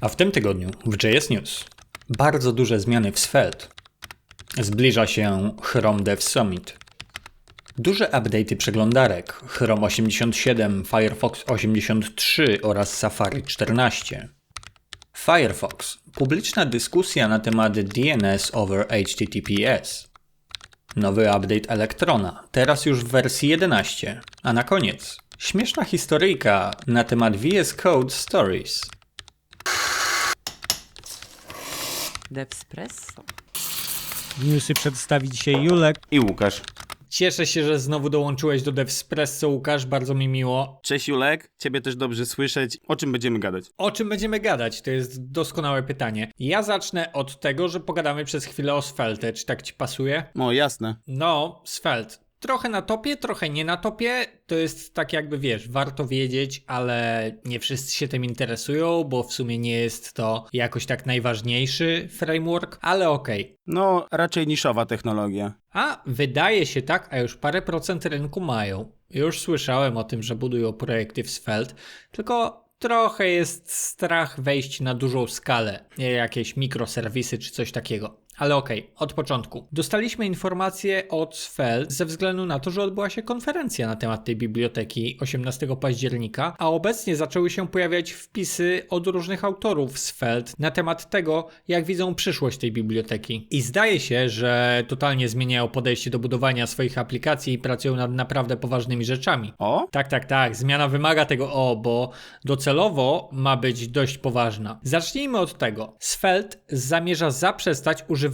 A w tym tygodniu w JS News bardzo duże zmiany w Svelte. Zbliża się Chrome Dev Summit. Duże update'y przeglądarek Chrome 87, Firefox 83 oraz Safari 14. Firefox. Publiczna dyskusja na temat DNS over HTTPS. Nowy update Elektrona, teraz już w wersji 11. A na koniec śmieszna historyjka na temat VS Code Stories. Devspresso. Newsy przedstawi dzisiaj Julek. I Łukasz. Cieszę się, że znowu dołączyłeś do Devspresso, Łukasz, bardzo mi miło. Cześć Julek, ciebie też dobrze słyszeć. O czym będziemy gadać? O czym będziemy gadać? To jest doskonałe pytanie. Ja zacznę od tego, że pogadamy przez chwilę o Svelte. Czy tak ci pasuje? O, jasne. No, Svelte. Trochę na topie, trochę nie na topie. To jest tak jakby wiesz, warto wiedzieć, ale nie wszyscy się tym interesują, bo w sumie nie jest to jakoś tak najważniejszy framework, ale okej. No, raczej niszowa technologia. A wydaje się tak, a już parę procent rynku mają. Już słyszałem o tym, że budują projekty w Svelte, tylko trochę jest strach wejść na dużą skalę, nie jakieś mikroserwisy czy coś takiego. Ale okej, od początku. Dostaliśmy informację od Svelte ze względu na to, że odbyła się konferencja na temat tej biblioteki 18 października, a obecnie zaczęły się pojawiać wpisy od różnych autorów z Svelte na temat tego, jak widzą przyszłość tej biblioteki. I zdaje się, że totalnie zmieniają podejście do budowania swoich aplikacji i pracują nad naprawdę poważnymi rzeczami. O? Tak, tak, tak. Zmiana wymaga tego o, bo docelowo ma być dość poważna. Zacznijmy od tego. Svelte zamierza zaprzestać używania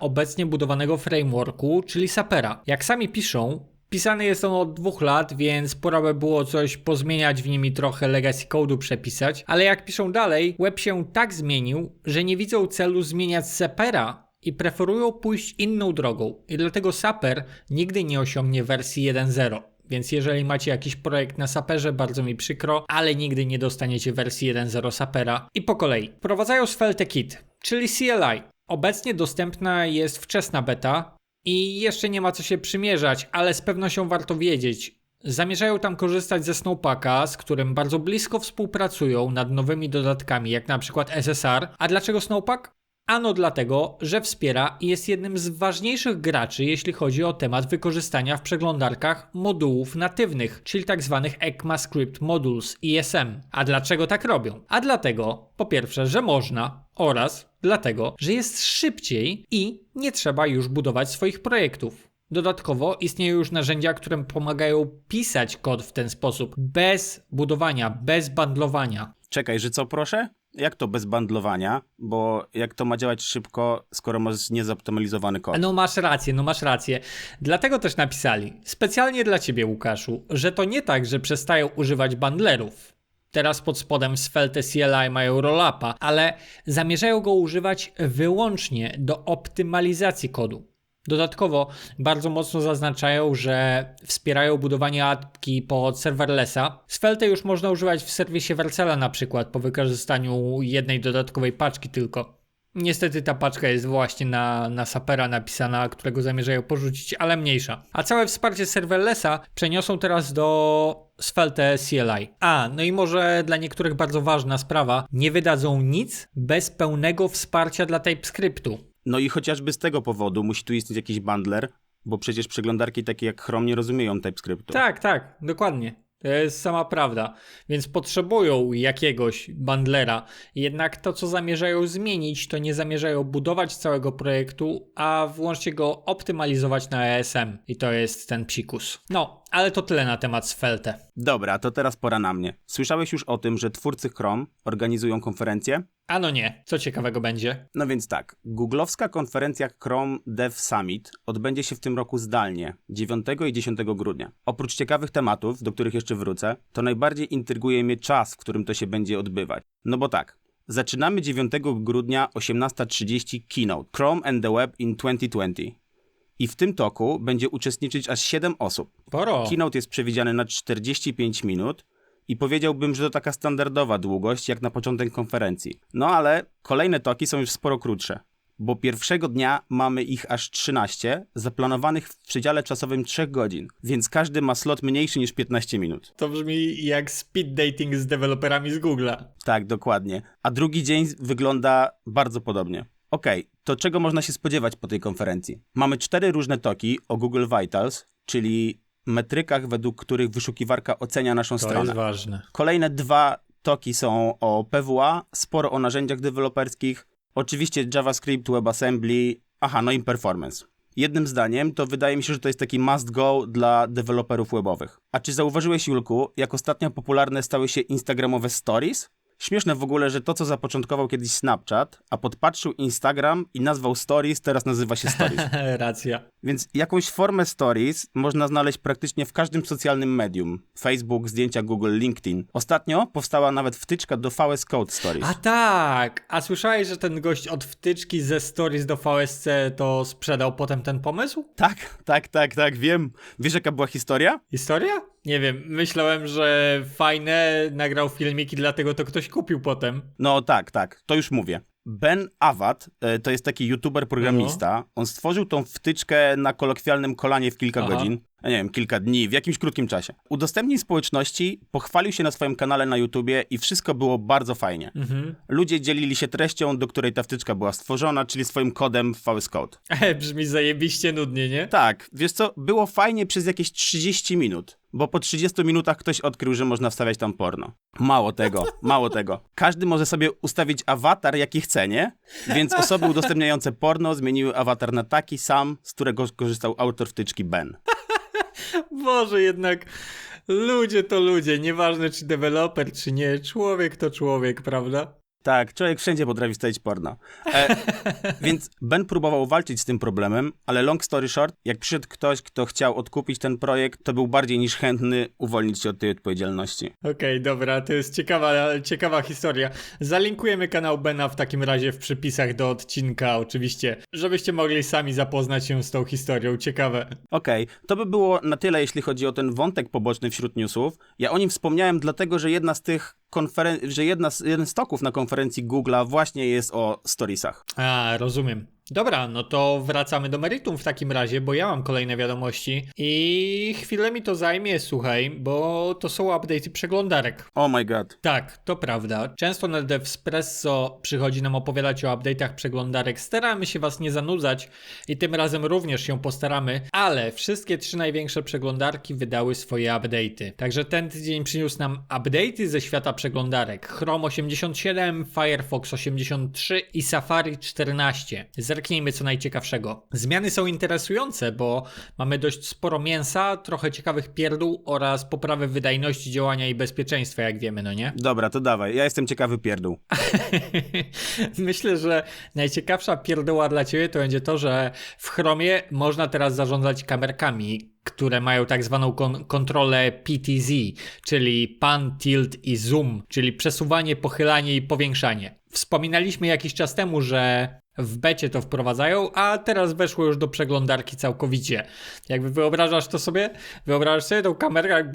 obecnie budowanego frameworku, czyli Sapera. Jak sami piszą, Pisany jest on od dwóch lat, więc pora by było coś pozmieniać w nim i trochę legacy code'u przepisać, ale jak piszą dalej, web się tak zmienił, że nie widzą celu zmieniać Sapera i preferują pójść inną drogą. I dlatego Saper nigdy nie osiągnie wersji 1.0. Więc jeżeli macie jakiś projekt na Saperze, bardzo mi przykro, ale nigdy nie dostaniecie wersji 1.0 Sapera. I po kolei. Wprowadzają Svelte Kit, czyli CLI. Obecnie dostępna jest wczesna beta i jeszcze nie ma co się przymierzać, ale z pewnością warto wiedzieć. Zamierzają tam korzystać ze Snowpacka, z którym bardzo blisko współpracują nad nowymi dodatkami, jak na przykład SSR. A dlaczego Snowpack? Ano dlatego, że wspiera i jest jednym z ważniejszych graczy, jeśli chodzi o temat wykorzystania w przeglądarkach modułów natywnych, czyli tzw. ECMAScript Modules ESM. A dlaczego tak robią? A dlatego, po pierwsze, że można oraz dlatego, że jest szybciej i nie trzeba już budować swoich projektów. Dodatkowo istnieją już narzędzia, które pomagają pisać kod w ten sposób, bez budowania, bez bandlowania. Czekaj, że co proszę? Jak to bez bandlowania? Bo jak to ma działać szybko, skoro masz niezoptymalizowany kod? No masz rację, no masz rację. Dlatego też napisali, specjalnie dla ciebie Łukaszu, że to nie tak, że przestają używać bundlerów. Teraz pod spodem Svelte CLI mają rollapa, ale zamierzają go używać wyłącznie do optymalizacji kodu. Dodatkowo bardzo mocno zaznaczają, że wspierają budowanie apki pod serverlessa. Svelte już można używać w serwisie Vercela na przykład po wykorzystaniu jednej dodatkowej paczki tylko. Niestety ta paczka jest właśnie na, na Sapera napisana, którego zamierzają porzucić, ale mniejsza. A całe wsparcie serverlessa przeniosą teraz do Svelte CLI. A, no i może dla niektórych bardzo ważna sprawa, nie wydadzą nic bez pełnego wsparcia dla TypeScriptu. No i chociażby z tego powodu musi tu istnieć jakiś bundler, bo przecież przeglądarki takie jak Chrome nie rozumieją TypeScriptu. Tak, tak, dokładnie. To jest sama prawda. Więc potrzebują jakiegoś bundlera. Jednak to, co zamierzają zmienić, to nie zamierzają budować całego projektu, a wyłącznie go optymalizować na ESM. I to jest ten psikus. No, ale to tyle na temat Svelte. Dobra, to teraz pora na mnie. Słyszałeś już o tym, że twórcy Chrome organizują konferencję? A no nie, co ciekawego będzie? No więc tak, googlowska konferencja Chrome Dev Summit odbędzie się w tym roku zdalnie, 9 i 10 grudnia. Oprócz ciekawych tematów, do których jeszcze wrócę, to najbardziej intryguje mnie czas, w którym to się będzie odbywać. No bo tak, zaczynamy 9 grudnia 18.30 Keynote Chrome and the Web in 2020. I w tym toku będzie uczestniczyć aż 7 osób. Poro. Keynote jest przewidziany na 45 minut i powiedziałbym, że to taka standardowa długość jak na początek konferencji. No ale kolejne toki są już sporo krótsze. bo pierwszego dnia mamy ich aż 13, zaplanowanych w przedziale czasowym 3 godzin, więc każdy ma slot mniejszy niż 15 minut. To brzmi jak speed dating z deweloperami z Google'a. Tak, dokładnie. A drugi dzień wygląda bardzo podobnie. Okej, to czego można się spodziewać po tej konferencji? Mamy cztery różne toki o Google Vitals, czyli metrykach, według których wyszukiwarka ocenia naszą To stronę. jest ważne. Kolejne dwa toki są o PWA, sporo o narzędziach deweloperskich, oczywiście JavaScript, WebAssembly, aha, no i performance. Jednym zdaniem to wydaje mi się, że to jest taki must go dla deweloperów webowych. A czy zauważyłeś, Julku, jak ostatnio popularne stały się instagramowe stories? Śmieszne w ogóle, że to, co zapoczątkował kiedyś Snapchat, a podpatrzył Instagram i nazwał stories, teraz nazywa się stories. Racja. Więc jakąś formę stories można znaleźć praktycznie w każdym socjalnym medium. Facebook, zdjęcia Google, LinkedIn. Ostatnio powstała nawet wtyczka do VS Code Stories. A tak! A słyszałeś, że ten gość od wtyczki ze stories do VSC to sprzedał potem ten pomysł? Tak, tak, tak, tak, wiem. Wiesz jaka była historia? Historia? Nie wiem, myślałem, że fajne, nagrał filmiki, dlatego to ktoś kupił potem. No tak, tak, to już mówię. Ben Awad, e, to jest taki youtuber programista, on stworzył tą wtyczkę na kolokwialnym kolanie w kilka Aha. godzin, nie wiem, kilka dni, w jakimś krótkim czasie. Udostępnił społeczności, pochwalił się na swoim kanale na YouTubie i wszystko było bardzo fajnie. Mhm. Ludzie dzielili się treścią, do której ta wtyczka była stworzona, czyli swoim kodem w VS Code. E, brzmi zajebiście nudnie, nie? Tak, wiesz co, było fajnie przez jakieś 30 minut, bo po 30 minutach ktoś odkrył, że można wstawiać tam porno. Mało tego, mało tego. Każdy może sobie ustawić awatar, jaki chce, nie? Więc osoby udostępniające porno zmieniły awatar na taki sam, z którego korzystał autor wtyczki Ben. Boże, jednak ludzie to ludzie, nieważne czy deweloper, czy nie, człowiek to człowiek, prawda? Tak, człowiek wszędzie potrafi wstawić porno. E, więc Ben próbował walczyć z tym problemem, ale long story short, jak przyszedł ktoś, kto chciał odkupić ten projekt, to był bardziej niż chętny uwolnić się od tej odpowiedzialności. Okej, dobra, to jest ciekawa, ciekawa historia. Zalinkujemy kanał Bena w takim razie w przypisach do odcinka, oczywiście, żebyście mogli sami zapoznać się z tą historią. Ciekawe. Okej, to by było na tyle, jeśli chodzi o ten wątek poboczny wśród newsów. Ja o nim wspomniałem dlatego, że jedna z tych konferen- że jedna z, jeden z toków na konferencji Google'a właśnie jest o storiesach. A, rozumiem. Dobra, no to wracamy do meritum w takim razie, bo ja mam kolejne wiadomości i chwilę mi to zajmie, słuchaj, bo to są update'y przeglądarek. Oh my god. Tak, to prawda. Często na Devspresso przychodzi nam opowiadać o update'ach przeglądarek. Staramy się Was nie zanudzać i tym razem również się postaramy, ale wszystkie trzy największe przeglądarki wydały swoje update'y. Także ten tydzień przyniósł nam update'y ze świata przeglądarek. Chrome 87, Firefox 83 i Safari 14. Zerknijmy co najciekawszego. Zmiany są interesujące, bo mamy dość sporo mięsa, trochę ciekawych pierdół oraz poprawę wydajności działania i bezpieczeństwa, jak wiemy, no nie? Dobra, to dawaj. Ja jestem ciekawy pierdół. Myślę, że najciekawsza pierdoła dla ciebie to będzie to, że w Chromie można teraz zarządzać kamerkami, które mają tak zwaną kon- kontrolę PTZ, czyli pan, tilt i zoom, czyli przesuwanie, pochylanie i powiększanie. Wspominaliśmy jakiś czas temu, że w becie to wprowadzają, a teraz weszło już do przeglądarki całkowicie. Jakby wyobrażasz to sobie? Wyobrażasz sobie tą kamerkę jak.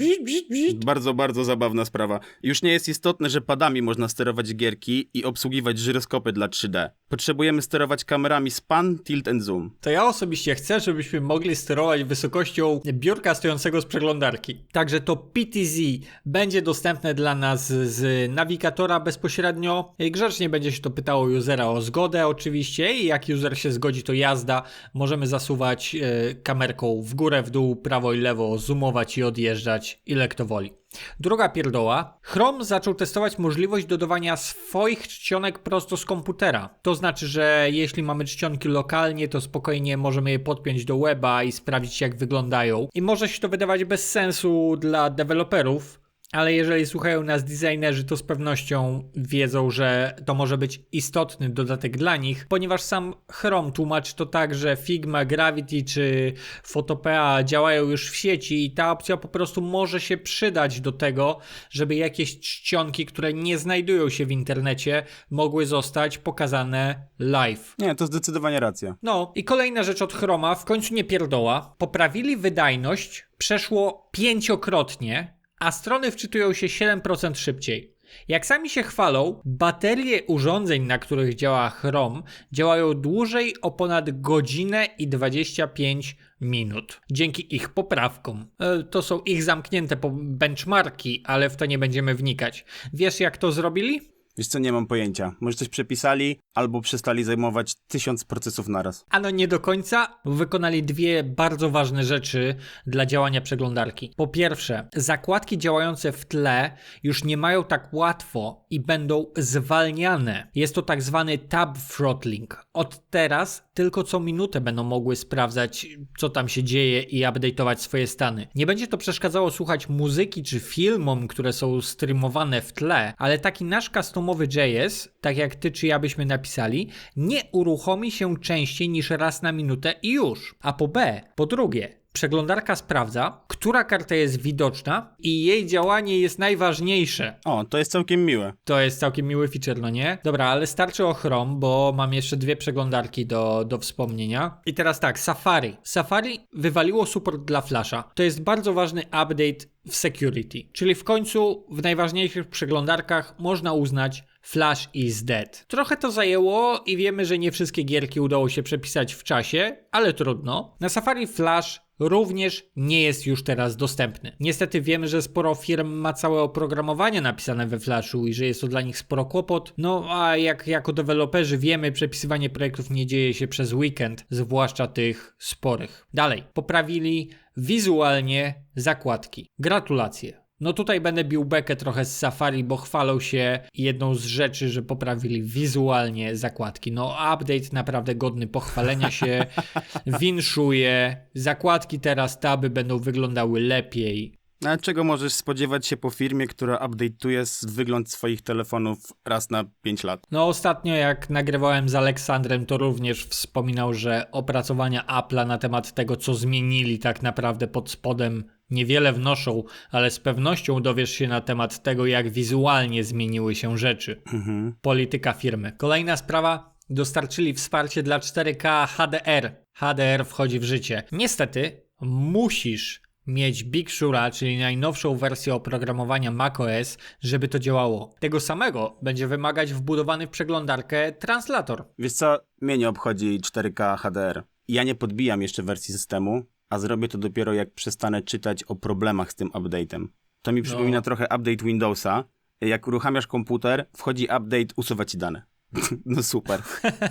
Bardzo, bardzo zabawna sprawa. Już nie jest istotne, że padami można sterować gierki i obsługiwać żyroskopy dla 3D. Potrzebujemy sterować kamerami span, tilt and zoom. To ja osobiście chcę, żebyśmy mogli sterować wysokością biurka stojącego z przeglądarki. Także to PTZ będzie dostępne dla nas z nawigatora bezpośrednio. Grzecznie będzie się to pytało usera o zgodę oczywiście i jak user się zgodzi to jazda. Możemy zasuwać e, kamerką w górę, w dół, prawo i lewo, zoomować i odjeżdżać ile kto woli. Druga pierdoła. Chrome zaczął testować możliwość dodawania swoich czcionek prosto z komputera. To znaczy, że jeśli mamy czcionki lokalnie, to spokojnie możemy je podpiąć do weba i sprawdzić jak wyglądają. I może się to wydawać bez sensu dla deweloperów, ale jeżeli słuchają nas designerzy, to z pewnością wiedzą, że to może być istotny dodatek dla nich, ponieważ sam Chrome tłumaczy to tak, że Figma, Gravity czy Photopea działają już w sieci i ta opcja po prostu może się przydać do tego, żeby jakieś czcionki, które nie znajdują się w internecie, mogły zostać pokazane live. Nie, to zdecydowanie racja. No i kolejna rzecz od Chroma, w końcu nie pierdoła. Poprawili wydajność, przeszło pięciokrotnie, a strony wczytują się 7% szybciej. Jak sami się chwalą, baterie urządzeń, na których działa Chrome, działają dłużej o ponad godzinę i 25 minut. Dzięki ich poprawkom. E, To są ich zamknięte benchmarki, ale w to nie będziemy wnikać. Wiesz, jak to zrobili? Wiesz co, nie mam pojęcia. Może coś przepisali, albo przestali zajmować tysiąc procesów naraz. Ano nie do końca. Wykonali dwie bardzo ważne rzeczy dla działania przeglądarki. Po pierwsze, zakładki działające w tle już nie mają tak łatwo i będą zwalniane. Jest to tak zwany tab throttling. Od teraz tylko co minutę będą mogły sprawdzać, co tam się dzieje i update'ować swoje stany. Nie będzie to przeszkadzało słuchać muzyki czy filmom, które są streamowane w tle, ale taki nasz customowy JS, tak jak ty czy ja byśmy napisali, nie uruchomi się częściej niż raz na minutę i już. A po B, po drugie, przeglądarka sprawdza, która karta jest widoczna i jej działanie jest najważniejsze. O, to jest całkiem miłe. To jest całkiem miły feature, no nie? Dobra, ale starczy o Chrome, bo mam jeszcze dwie przeglądarki do, do wspomnienia. I teraz tak, Safari. Safari wywaliło support dla Flasha. To jest bardzo ważny update w security. Czyli w końcu w najważniejszych przeglądarkach można uznać Flash is dead. Trochę to zajęło i wiemy, że nie wszystkie gierki udało się przepisać w czasie, ale trudno. Na Safari Flash również nie jest już teraz dostępny. Niestety wiemy, że sporo firm ma całe oprogramowanie napisane we Flashu i że jest to dla nich sporo kłopot. No a jak jako deweloperzy wiemy, przepisywanie projektów nie dzieje się przez weekend, zwłaszcza tych sporych. Dalej, poprawili wizualnie zakładki. Gratulacje. No tutaj będę bił bekę trochę z Safari, bo chwalą się jedną z rzeczy, że poprawili wizualnie zakładki. No update naprawdę godny pochwalenia się, winszuje, zakładki teraz, taby będą wyglądały lepiej. A czego możesz spodziewać się po firmie, która update'uje wygląd swoich telefonów raz na 5 lat? No ostatnio jak nagrywałem z Aleksandrem, to również wspominał, że opracowania Apple'a na temat tego, co zmienili tak naprawdę pod spodem niewiele wnoszą, ale z pewnością dowiesz się na temat tego, jak wizualnie zmieniły się rzeczy. Mhm. Polityka firmy. Kolejna sprawa. Dostarczyli wsparcie dla 4K HDR. HDR wchodzi w życie. Niestety, musisz mieć Big Sura, czyli najnowszą wersję oprogramowania macOS, żeby to działało. Tego samego będzie wymagać wbudowany w przeglądarkę translator. Wiesz co, mnie nie obchodzi 4K HDR. Ja nie podbijam jeszcze wersji systemu, a zrobię to dopiero jak przestanę czytać o problemach z tym update'em. To mi przypomina trochę update Windowsa. Jak uruchamiasz komputer, wchodzi update, usuwa ci dane. No super.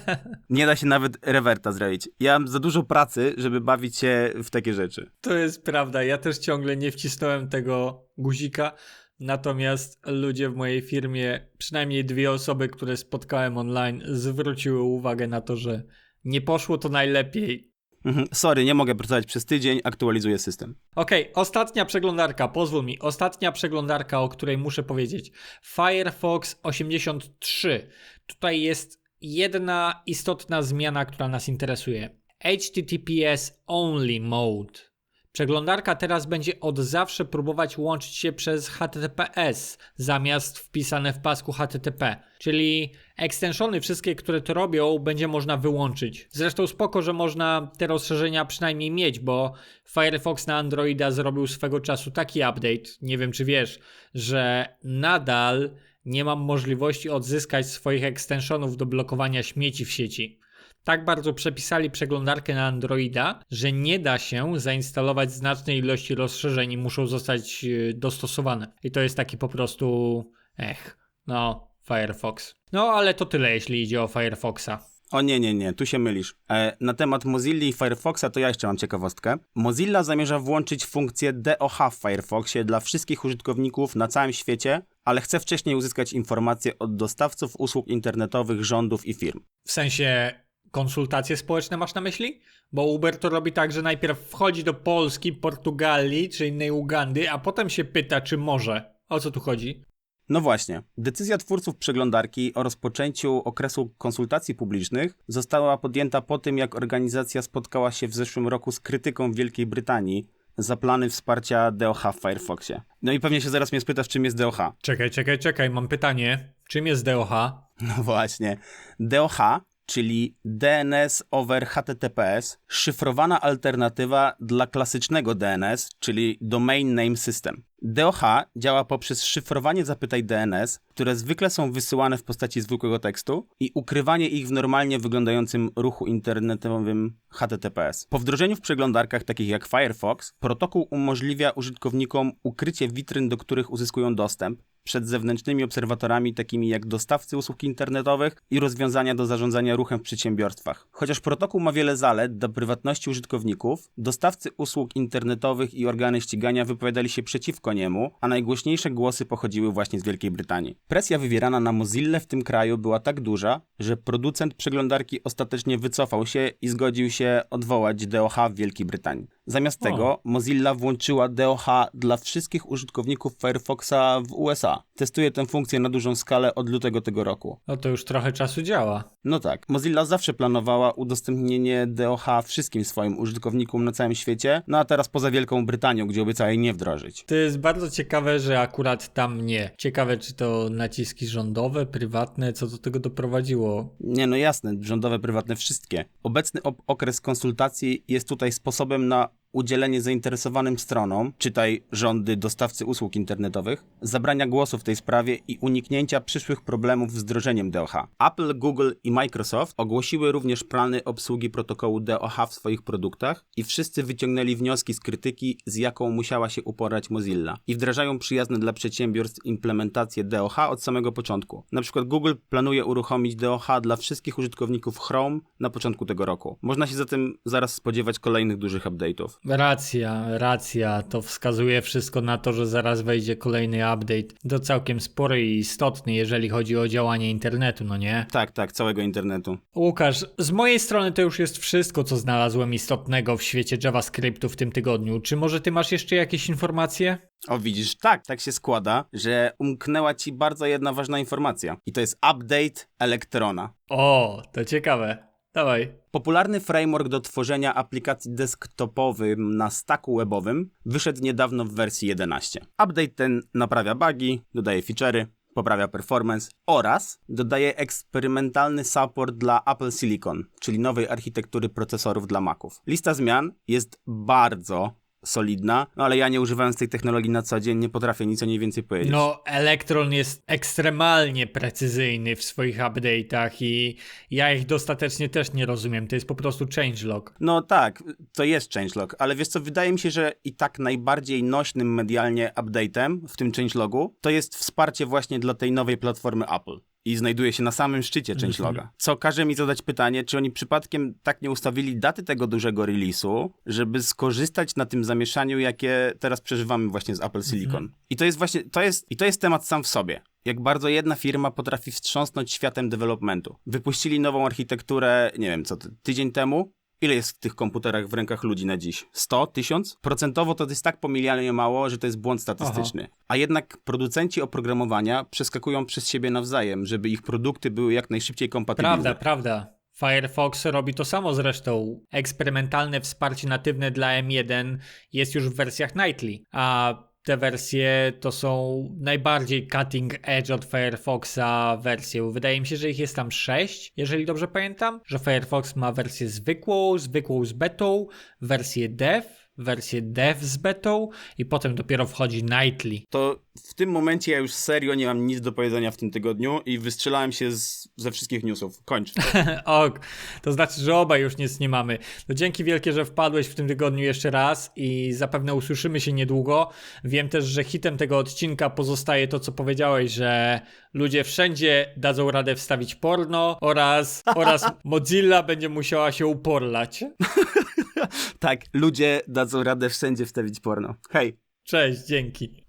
Nie da się nawet rewerta zrobić. Ja mam za dużo pracy, żeby bawić się w takie rzeczy. To jest prawda. Ja też ciągle nie wcisnąłem tego guzika. Natomiast ludzie w mojej firmie, przynajmniej dwie osoby, które spotkałem online, zwróciły uwagę na to, że nie poszło to najlepiej. Mhm. Sorry, nie mogę pracować przez tydzień, aktualizuję system. Okej, ostatnia przeglądarka, pozwól mi, ostatnia przeglądarka, o której muszę powiedzieć. Firefox 83. Tutaj jest jedna istotna zmiana, która nas interesuje. HTTPS Only Mode. Przeglądarka teraz będzie od zawsze próbować łączyć się przez HTTPS zamiast wpisane w pasku HTTP. Czyli extensiony wszystkie, które to robią, będzie można wyłączyć. Zresztą spoko, że można te rozszerzenia przynajmniej mieć, bo Firefox na Androida zrobił swego czasu taki update, nie wiem czy wiesz, że nadal nie mam możliwości odzyskać swoich extensionów do blokowania śmieci w sieci. Tak bardzo przepisali przeglądarkę na Androida, że nie da się zainstalować znacznej ilości rozszerzeń i muszą zostać e, dostosowane. I to jest taki po prostu. Ech, no, Firefox. No, ale to tyle, jeśli idzie o Firefoxa. O nie, nie, nie, tu się mylisz. E, na temat Mozilla i Firefoxa to ja jeszcze mam ciekawostkę. Mozilla zamierza włączyć funkcję DOH w Firefoxie dla wszystkich użytkowników na całym świecie, ale chce wcześniej uzyskać informacje od dostawców usług internetowych, rządów i firm. W sensie konsultacje społeczne masz na myśli? Bo Uber to robi tak, że najpierw wchodzi do Polski, Portugalii czy innej Ugandy, a potem się pyta, czy może. O co tu chodzi? No właśnie, decyzja twórców przeglądarki o rozpoczęciu okresu konsultacji publicznych została podjęta po tym, jak organizacja spotkała się w zeszłym roku z krytyką Wielkiej Brytanii za plany wsparcia DOH w Firefoxie. No i pewnie się zaraz mnie spytasz, czym jest DOH. Czekaj, czekaj, czekaj, mam pytanie. Czym jest DOH? No właśnie. DOH, czyli DNS over HTTPS, szyfrowana alternatywa dla klasycznego DNS, czyli Domain Name System. DOH działa poprzez szyfrowanie zapytań DNS, które zwykle są wysyłane w postaci zwykłego tekstu i ukrywanie ich w normalnie wyglądającym ruchu internetowym HTTPS. Po wdrożeniu w przeglądarkach takich jak Firefox, protokół umożliwia użytkownikom ukrycie witryn, do których uzyskują dostęp, przed zewnętrznymi obserwatorami takimi jak dostawcy usług internetowych i rozwiązania do zarządzania ruchem w przedsiębiorstwach. Chociaż protokół ma wiele zalet dla prywatności użytkowników, dostawcy usług internetowych i organy ścigania wypowiadali się przeciwko niemu, a najgłośniejsze głosy pochodziły właśnie z Wielkiej Brytanii. Presja wywierana na Mozilla w tym kraju była tak duża, że producent przeglądarki ostatecznie wycofał się i zgodził się odwołać DOH w Wielkiej Brytanii. Zamiast tego Mozilla włączyła DOH dla wszystkich użytkowników Firefoxa w USA. Testuje tę funkcję na dużą skalę od lutego tego roku. No to już trochę czasu działa. No tak, Mozilla zawsze planowała udostępnienie DOH wszystkim swoim użytkownikom na całym świecie, no a teraz poza Wielką Brytanią, gdzie obiecała jej nie wdrożyć. To jest bardzo ciekawe, że akurat tam nie. Ciekawe, czy to naciski rządowe, prywatne, co do tego doprowadziło. Nie, no jasne, rządowe, prywatne, wszystkie. Obecny okres konsultacji jest tutaj sposobem na udzielenie zainteresowanym stronom, czytaj rządy, dostawcy usług internetowych, zabrania głosu w tej sprawie i uniknięcia przyszłych problemów z wdrożeniem DOH. Apple, Google i Microsoft ogłosiły również plany obsługi protokołu DOH w swoich produktach i wszyscy wyciągnęli wnioski z krytyki, z jaką musiała się uporać Mozilla i wdrażają przyjazne dla przedsiębiorstw implementację DOH od samego początku. Na przykład Google planuje uruchomić DOH dla wszystkich użytkowników Chrome na początku tego roku. Można się zatem zaraz spodziewać kolejnych dużych update'ów. Racja, racja. To wskazuje wszystko na to, że zaraz wejdzie kolejny update. To całkiem spory i istotny, jeżeli chodzi o działanie internetu, no nie? Tak, tak, całego internetu. Łukasz, z mojej strony to już jest wszystko, co znalazłem istotnego w świecie JavaScriptu w tym tygodniu. Czy może ty masz jeszcze jakieś informacje? O, widzisz, tak, tak się składa, że umknęła ci bardzo jedna ważna informacja. I to jest update Electrona. O, to ciekawe. Dawaj. Popularny framework do tworzenia aplikacji desktopowych na stacku webowym wyszedł niedawno w wersji 11. Update ten naprawia bugi, dodaje feature'y, poprawia performance oraz dodaje eksperymentalny support dla Apple Silicon, czyli nowej architektury procesorów dla Maców. Lista zmian jest bardzo solidna, no ale ja nie używając tej technologii na co dzień nie potrafię nic o niej więcej powiedzieć. No, Electron jest ekstremalnie precyzyjny w swoich update'ach i ja ich dostatecznie też nie rozumiem. To jest po prostu changelog. No tak, to jest changelog, ale wiesz co, wydaje mi się, że i tak najbardziej nośnym medialnie update'em w tym changelogu to jest wsparcie właśnie dla tej nowej platformy Apple. I znajduje się na samym szczycie changeloga. Co każe mi zadać pytanie, czy oni przypadkiem tak nie ustawili daty tego dużego release'u, żeby skorzystać na tym zamieszaniu, jakie teraz przeżywamy właśnie z Apple Silicon. I to jest właśnie, to jest, i to jest temat sam w sobie. Jak bardzo jedna firma potrafi wstrząsnąć światem developmentu. Wypuścili nową architekturę, nie wiem co, ty- tydzień temu, Ile jest w tych komputerach w rękach ludzi na dziś? 100? 1000? Procentowo to jest tak pomijanie mało, że to jest błąd statystyczny. A jednak producenci oprogramowania przeskakują przez siebie nawzajem, żeby ich produkty były jak najszybciej kompatybilne. Prawda, prawda. Firefox robi to samo zresztą. Eksperymentalne wsparcie natywne dla M1 jest już w wersjach Nightly, a te wersje to są najbardziej cutting edge od Firefoxa wersje. Wydaje mi się, że ich jest tam 6, jeżeli dobrze pamiętam, że Firefox ma wersję zwykłą, zwykłą z betą, wersję dev, wersję dev z betą i potem dopiero wchodzi Nightly. To w tym momencie ja już serio nie mam nic do powiedzenia w tym tygodniu i wystrzelałem się z, ze wszystkich newsów. Kończ. Ok, to znaczy, że obaj już nic nie mamy. No dzięki wielkie, że wpadłeś w tym tygodniu jeszcze raz i zapewne usłyszymy się niedługo. Wiem też, że hitem tego odcinka pozostaje to, co powiedziałeś, że ludzie wszędzie dadzą radę wstawić porno oraz, oraz Mozilla będzie musiała się uporlać. tak, ludzie dadzą radę wszędzie wstawić porno. Hej! Cześć, dzięki.